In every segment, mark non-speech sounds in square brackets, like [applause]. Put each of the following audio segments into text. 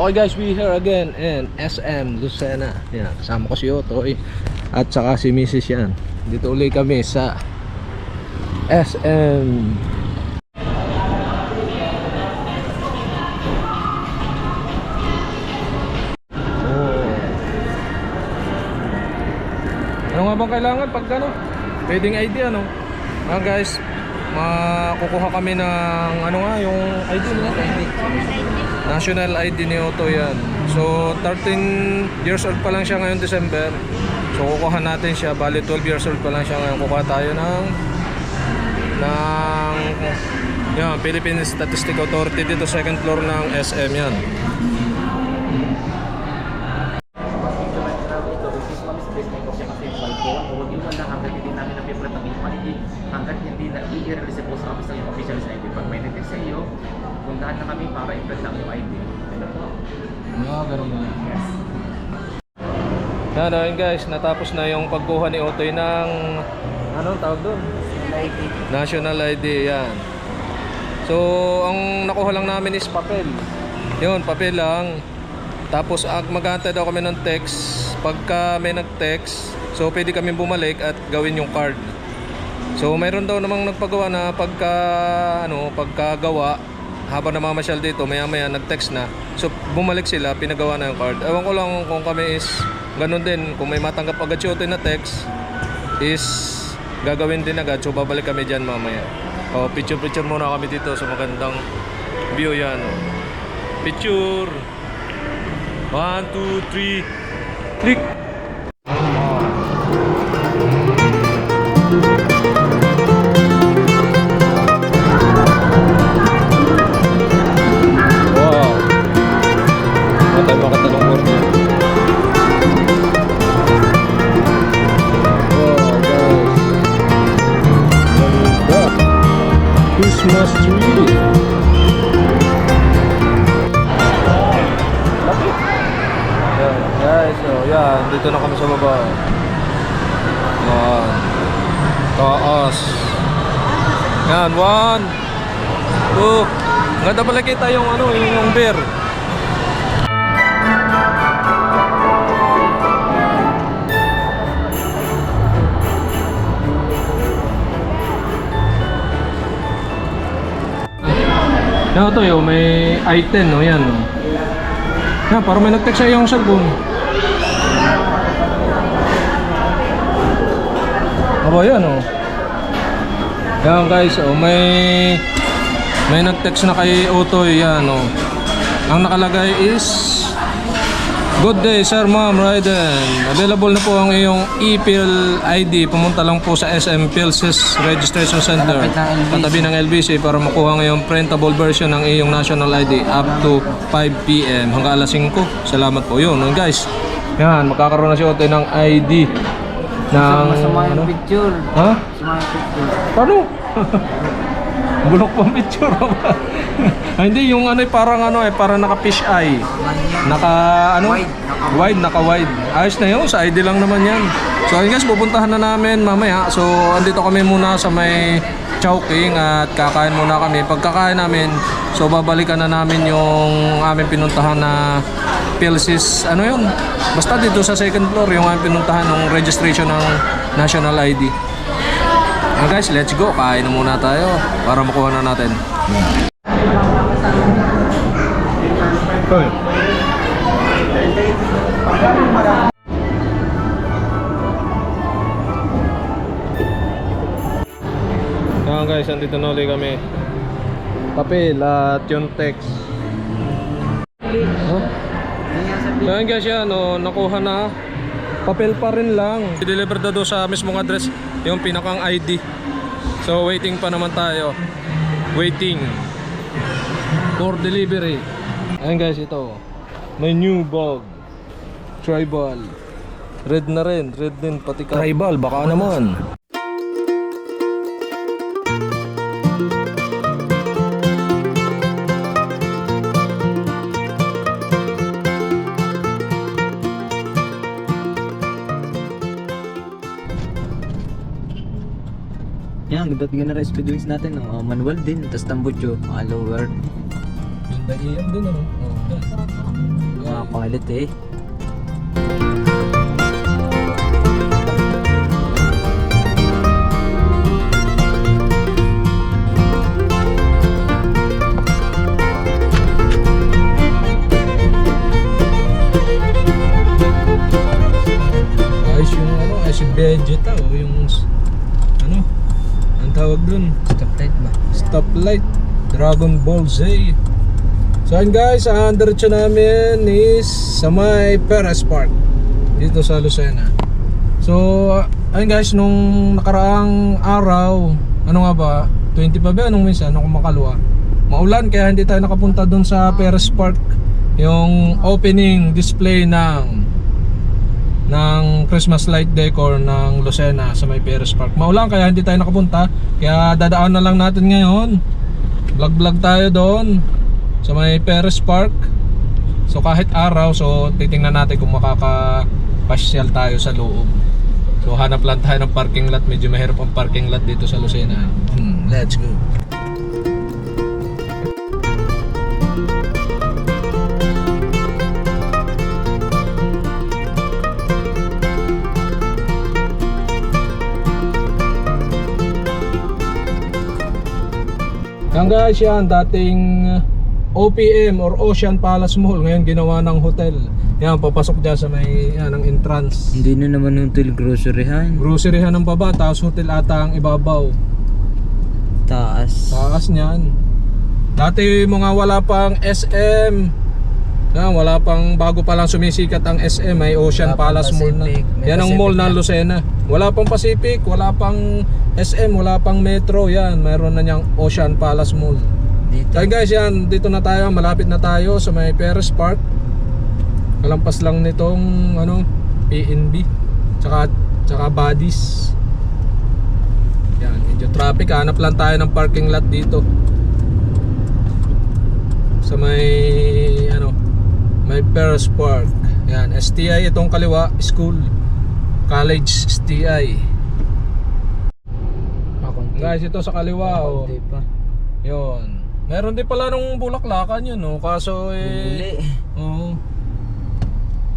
Okay guys, we here again in SM Lucena. Yan, kasama ko si Otoy at saka si Mrs. yan. Dito ulit kami sa SM. Oh. Ano nga bang kailangan pag ano? Wedding ID ano? Ah guys, makukuha kami ng ano nga yung ID nila. National ID ni Otto yan. So 13 years old pa lang siya ngayon December. So kukuha natin siya. Bali 12 years old pa lang siya ngayon. Kukuha tayo ng ng yan, Philippine Statistic Authority dito second floor ng SM yan. Puntahan na kami para i-print ang ID. Ano po? Ah, ganun na. Yes. Yan, ayun guys, natapos na yung pagkuha ni Otoy ng ano tawag doon? National ID, yan. So, ang nakuha lang namin is papel. Yun, papel lang. Tapos, ang mag-aantay daw kami ng text. Pagka may nag-text, so pwede kami bumalik at gawin yung card. So, mayroon daw namang nagpagawa na pagka, ano, pagkagawa, habang namamasyal dito, maya-maya nag-text na. So, bumalik sila, pinagawa na yung card. Ewan ko lang kung kami is ganun din. Kung may matanggap agad si Otoy na text, is gagawin din agad. So, babalik kami dyan mamaya. O, picture-picture muna kami dito sa magandang view yan. Picture! One, two, three, click! Dito na kami sa baba. Yan. Taas. Yan, one, two, ganda pala kita yung ano, yung, bear. Yan ito yung may i10 no yan. Yan parang may nag-text sa yung cellphone. Aba yan oh. Yan guys oh may may nag-text na kay Otoy yan oh. Ang nakalagay is Good day Sir Ma'am Raiden. Available na po ang iyong e-Pill ID. Pumunta lang po sa SM Pilsis Registration Center. Malapit ng LBC. Katabi ng LBC para makuha ngayong printable version ng iyong national ID up to 5 p.m. hanggang alas 5. Salamat po yun. Yun, guys. Yan, magkakaroon na si Otoy ng ID. Ng, Masama ano? yung picture. Ha? Masama yung picture. Paano? [laughs] Bulok pa picture [laughs] ah, hindi, yung ano eh, parang ano eh, parang naka fish eye. Naka ano? Wide, naka- Wide, naka wide. Ayos na yun, sa ID lang naman yan. So ayun guys, pupuntahan na namin mamaya. So andito kami muna sa may Chowking at kakain muna kami. Pagkakain namin, so babalikan na namin yung aming pinuntahan na Pilsis, ano yun? Basta dito sa second floor, yung aming pinuntahan ng registration ng National ID. Ah guys, let's go. Kain na muna tayo para makuha na natin. Hoy. Ayan guys, andito na ulit kami. Papel at yung text. Huh? So guys yan, oh, nakuha na. Papel pa rin lang. I-deliver na doon sa mismong address yung pinakang ID. So waiting pa naman tayo. Waiting for delivery. Ayan guys, ito. May new bag. Tribal. Red na rin. Red din pati ka. Tribal, baka naman. Yan, ganda bigyan na speed wings natin. No? Uh, manual din, tapos tambucho, mga lower. Yung Naiiyak din. Oo. Yan. Mga quality. Ayos stoplight, Dragon Ball Z. So ayun guys, ang diretso namin is sa may Perez Park dito sa Lucena. So ayun guys, nung nakaraang araw, ano nga ba, 20 pa ba nung minsan, nung kumakalwa, maulan kaya hindi tayo nakapunta doon sa Perez Park yung opening display ng ng Christmas light decor ng Lucena sa may Perez Park. Maulan kaya hindi tayo nakapunta. Kaya dadaan na lang natin ngayon. Vlog vlog tayo doon sa may Perez Park. So kahit araw, so titingnan natin kung makakapasyal tayo sa loob. So hanap lang tayo ng parking lot. Medyo mahirap ang parking lot dito sa Lucena. Hmm, let's go. Guys, yan dating OPM or Ocean Palace Mall ngayon ginawa ng hotel. Yan papasok dyan sa may yan ang entrance. Hindi na naman hotel groceryhan. Groceryhan ng baba, tapos hotel ata ang ibabaw. Taas. Taas niyan. Dati mga wala pang SM. Yan, wala pang bago pa lang sumisikat ang SM, may Ocean Wala Palace Mall na. Yan ang Pacific mall ng na. Lucena. Wala pang Pacific, wala pang SM, wala pang Metro. Yan, mayroon na niyang Ocean Palace Mall. Dito. Kaya guys, yan, dito na tayo, malapit na tayo sa may Perez Park. Kalampas lang nitong ano, PNB. Tsaka tsaka bodies. Yan, medyo traffic, hanap lang tayo ng parking lot dito. Sa may ano, may Perez Park. Yan, STI itong kaliwa, school. College STI. Kakunti. Guys, ito sa kaliwa oh. Kakunti pa. Yun. Meron din pala nung bulaklakan yun, no? Kaso Bumuli. eh... Oo.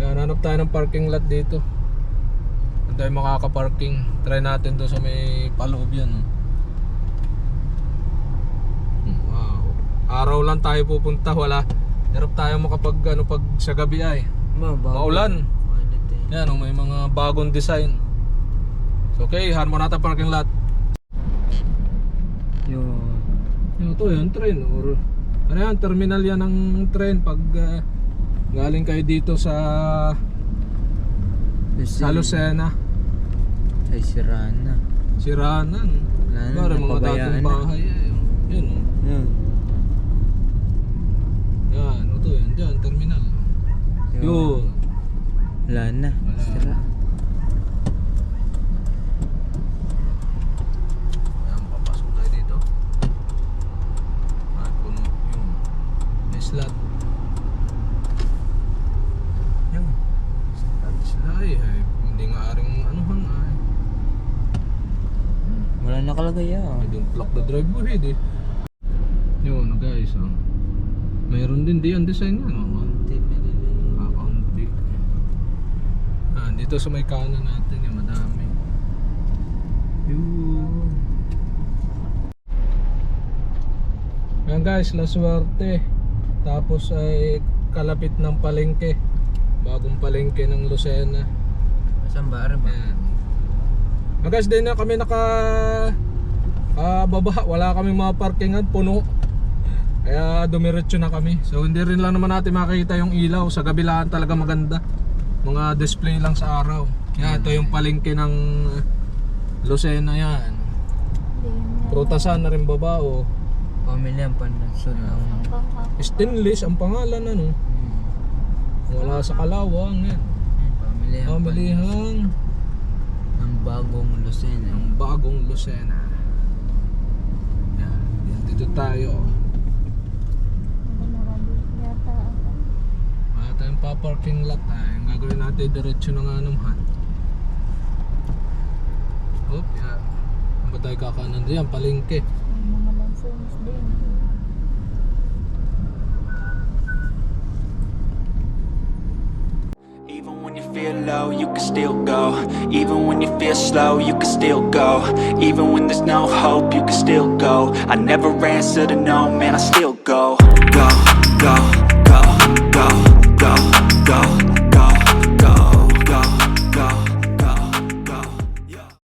Kaya hanap tayo ng parking lot dito. Saan tayo makaka-parking? Try natin to sa may paloob yan, no? Hmm, Wow. Araw lang tayo pupunta, wala. Hirap tayo makapag ano pag sa gabi ay. Ma. Maulan. Quality. Yan, oh, may mga bagong design. So, okay, han mo natin parking lot. Yun. Yung to yan, train or ano yan, terminal yan ng train pag ah, galing kayo dito sa sa Lucena, Ay, Sirana. Siranan. Wala na, mga na. bahay eh. Yun oh. Yun. To yan, dyan, terminal. Yun. Wala na. Wala. Sira. Yan, papasok tayo dito. At puno yung may slot. Yun. Slot sila eh. Hindi hang ay. Wala nakalagay ah. I don't block the driveway eh. Yun guys oh. Mayroon din di ang design yan. Oh. Kakunti pinili. Kakaunti. Ah, dito sa may kanan natin yung madami. Yun. Yan guys, la. Tapos ay kalapit ng palengke. Bagong palengke ng Lucena. Saan ba? Ara ba? Yan. Ah, guys, din na kami naka ah, baba. Wala kaming mga parkingan, puno. Kaya dumiretso na kami. So hindi rin lang naman natin makikita yung ilaw. Sa gabilaan talaga maganda. Mga display lang sa araw. Yan, ito yung palengke ng Lucena yan. Prutasan na rin baba o. Pamilya ang pandansod ng... Stainless ang pangalan ano. Hmm. Wala sa Kalawang yan. Pamilya ang Pamilihang ng bagong Lucena. ng bagong Lucena. Yan dito tayo. parking lot. Ang gagawin natin, na nga naman. Oop. Ang ba tayo kakanan. May mga lansones din. feel low, you can still go Even when you feel slow, you can still go Even when there's no hope, you can still go I never answer to no, man, I still go Go, go, go, go go, go.